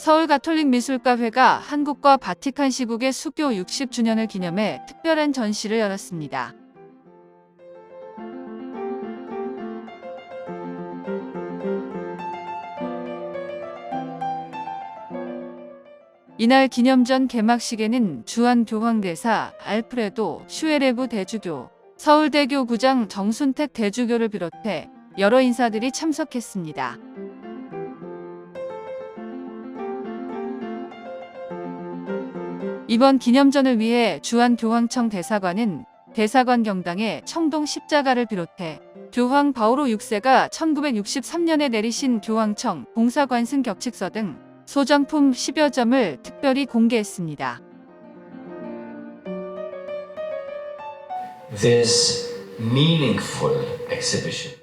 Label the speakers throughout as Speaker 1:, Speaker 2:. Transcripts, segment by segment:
Speaker 1: 서울 가톨릭 미술가회가 한국과 바티칸 시국의 수교 60주년을 기념해 특별한 전시를 열었습니다. 이날 기념전 개막식에는 주한 교황대사 알프레도 슈에레브 대주교, 서울대교 구장 정순택 대주교를 비롯해 여러 인사들이 참석했습니다. 이번 기념전을 위해 주한교황청 대사관은 대사관 경당에 청동 십자가를 비롯해 교황 바오로 6세가 1963년에 내리신 교황청 봉사관승 격칙서 등 소장품 10여 점을 특별히 공개했습니다.
Speaker 2: this meaningful exhibition.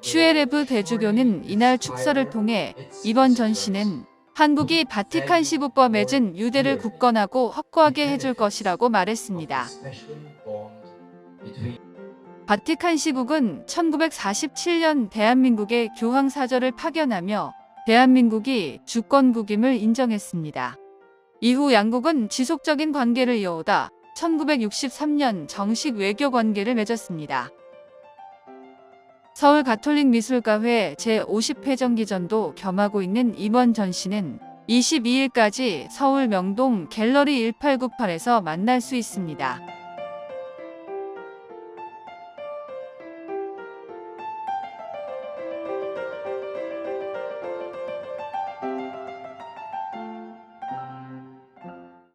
Speaker 1: 슈에레브 대주교는 이날 축사를 통해 이번 전시는 한국이 바티칸 시국과 맺은 유대를 굳건하고 확고하게 해줄 것이라고 말했습니다. 바티칸 시국은 1947년 대한민국의 교황 사절을 파견하며 대한민국이 주권국임을 인정했습니다. 이후 양국은 지속적인 관계를 이어오다 1963년 정식 외교 관계를 맺었습니다. 서울 가톨릭 미술가회 제50회 정기전도 겸하고 있는 이번 전시는 22일까지 서울 명동 갤러리 1898에서 만날 수 있습니다.